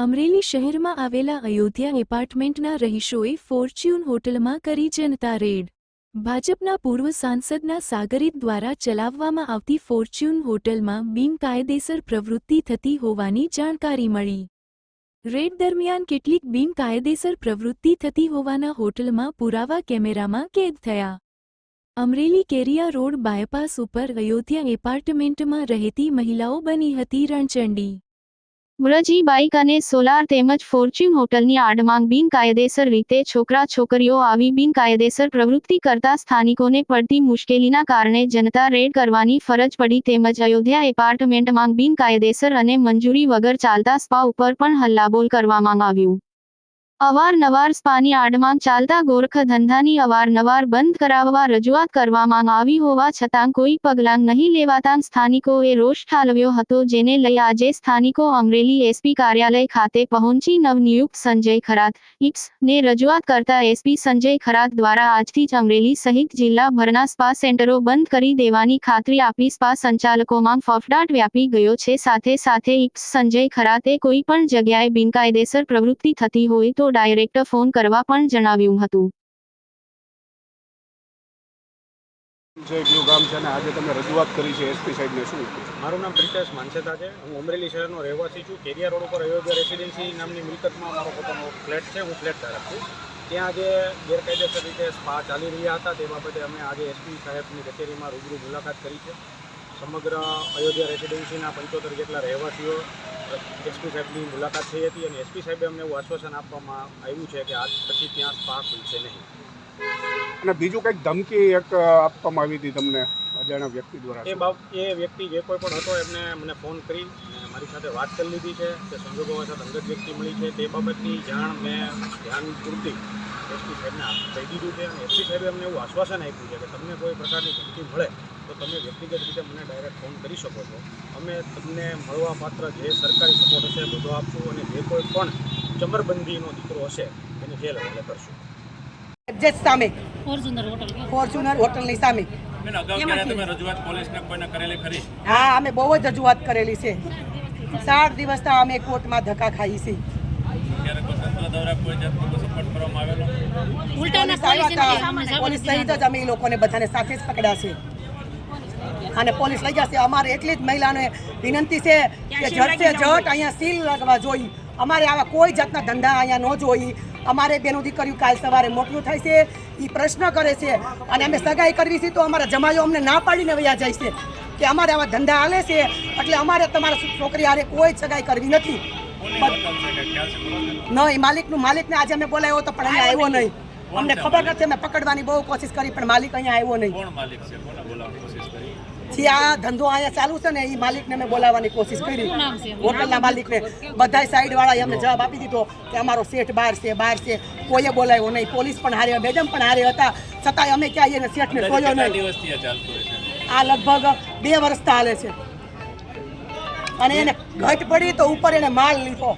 અમરેલી શહેરમાં આવેલા અયોધ્યા એપાર્ટમેન્ટના રહીશોએ ફોર્ચ્યુન હોટલમાં કરી જનતા રેડ. ભાજપના પૂર્વ સાંસદના સાગરિત દ્વારા ચલાવવામાં આવતી ફોર્ચ્યુન હોટલમાં બિનકાયદેસર પ્રવૃત્તિ થતી હોવાની જાણકારી મળી. રેડ દરમિયાન કેટલીક બિનકાયદેસર પ્રવૃત્તિ થતી હોવાના હોટલમાં પુરાવા કેમેરામાં કેદ થયા. અમરેલી કેરિયા રોડ બાયપાસ ઉપર અયોધ્યા એપાર્ટમેન્ટમાં રહેતી મહિલાઓ બની હતી રણચંડી. વ્રજી બાઇક અને સોલાર તેમજ ફોર્ચ્યુન હોટલની આડમાંગ બિનકાયદેસર રીતે છોકરા છોકરીઓ આવી બિનકાયદેસર પ્રવૃત્તિ કરતા સ્થાનિકોને પડતી મુશ્કેલીના કારણે જનતા રેડ કરવાની ફરજ પડી તેમજ અયોધ્યા એપાર્ટમેન્ટમાં બિનકાયદેસર અને મંજૂરી વગર ચાલતા સ્પા ઉપર પણ હલ્લાબોલ કરવામાં આવ્યું. અવારનવાર સ્પાની આડમાં ચાલતા ગોરખ ધંધાની અવારનવાર બંધ કરાવવા રજૂઆત કરવામાં આવી હોવા છતાં કોઈ પગલાં નહીં લેવાતા સ્થાનિકોએ રોષ ઠાલવ્યો હતો, જેને લઈ આજે સ્થાનિકો અમરેલી એસપી કાર્યાલય ખાતે પહોંચી નવનિયુક્ત સંજય ખરાત ઇપ્સ ને રજૂઆત કરતા એસપી સંજય ખરાત દ્વારા આજથી જ અમરેલી સહિત જિલ્લાભરના સ્પા સેન્ટરો બંધ કરી દેવાની ખાતરી આપી સ્પા સંચાલકોમાં ફફડાટ વ્યાપી ગયો છે. સાથે સાથે ઇપ્સ સંજય ખરાતે કોઈ પણ જગ્યાએ બિનકાયદેસર પ્રવૃત્તિ થતી હોય તો ડાયરેક્ટ ફોન કરવા પણ જણાવ્યું હતું. છે કયું ગામ છે અને આજે તમે રજૂઆત કરી છે એસપી સાહેબને શું મારું નામ પ્રિતેશ માનસેતા છે. હું અમરેલી શહેરનો રહેવાસી છું. કેરિયા રોડ ઉપર અયોધ્યા રેસિડેન્સી નામની મિલકતમાં મારો પોતાનો ફ્લેટ છે. હું ફ્લેટ ધારક છું. ત્યાં આજે ગેરકાયદેસર રીતે સ્પા ચાલી રહ્યા હતા. તે બાબતે અમે આજે એસપી સાહેબની કચેરીમાં રૂબરૂ મુલાકાત કરી છે. સમગ્ર અયોધ્યા રેસિડેન્સીના પંચોતેર જેટલા રહેવાસીઓ એસપી સાહેબની મુલાકાત થઈ હતી અને એસપી સાહેબે અમને એવું આશ્વાસન આપવામાં આવ્યું છે કે આજ પછી ત્યાં સ્પા ખુલશે નહીં. અને બીજું કંઈક ધમકી એક આપવામાં આવી હતી તમને અજાણ્યા વ્યક્તિ દ્વારા એ બાબ એ વ્યક્તિ જે કોઈ પણ હતો એમને મને ફોન કરી મારી સાથે વાત કરી લીધી છે કે સંજોગો સાથે અંગત વ્યક્તિ મળી છે. તે બાબતની જાણ મેં ધ્યાન પૂરતી એસપી સાહેબને કહી દીધું છે અને એસપી સાહેબે અમને એવું આશ્વાસન આપ્યું છે કે તમને કોઈ પ્રકારની ધમકી મળે તો તમે વ્યક્તિગત રીતે મને ડાયરેક્ટ ફોન કરી શકો છો. અમે તમને મળવા પાત્ર જે સરકારી સપોર્ટ હશે બધો આપશું અને જે કોઈ પણ ચમરબંધીનો દીકરો હશે એને જેલ હવાલે કરશું. સામે. ફોર્ચ્યુનર હોટલ ફોર્ચ્યુનર હોટલની સામે. હા અમે બહુ જ રજૂઆત કરેલી છે. સાત દિવસથી અમે કોર્ટમાં ધક્કા ખાઈ ઉલટાના પોલીસ સહિત જ અમે એ લોકોને બધાને સાથે જ પકડ્યા છે અને પોલીસ લઈ જશે. અમારે એટલી જ મહિલાને વિનંતી છે કે ઝટસે ઝટ અહીંયા સીલ લગવા જોઈ અમારે આવા કોઈ જાતના ધંધા અહીંયા ન જોઈ અમારે બેનું દીકરીઓ કાલ સવારે મોટું થાય છે. એ પ્રશ્ન કરે છે. અને અમે સગાઈ કરવી છે તો અમારા જમાઈઓ અમને ના પાડીને વયા જાય છે. કે અમારે આવા ધંધા હાલે છે એટલે અમારે તમારા છોકરી હારે કોઈ સગાઈ કરવી નથી. નહીં માલિકનું માલિકને આજે અમે બોલાવ્યો તો પણ અહીંયા આવ્યો નહીં. અમને ખબર નથી અમે પકડવાની બહુ કોશિશ કરી પણ માલિક અહીંયા આવ્યો નહીં. કોણ માલિક છે? કોને બોલાવવાની કોશિશ કરી? જે આ ધંધો અહીંયા ચાલુ છે ને એ માલિકને મેં બોલાવવાની કોશિશ કરી? હોટલના માલિકને બધા સાઈડ વાળા અમને જવાબ આપી દીધો કે અમારો શેઠ બહાર છે બહાર છે. કોઈએ બોલાવ્યો નહીં. પોલીસ પણ હારે મેડમ પણ હારે હતા. છતાંય અમે ક્યાંય એને શેઠને જોયો કેટલા નહીં. આ લગભગ બે વર્ષ ચાલે છે. અને એને ઘટ પડી તો ઉપર એને માલ લીધો.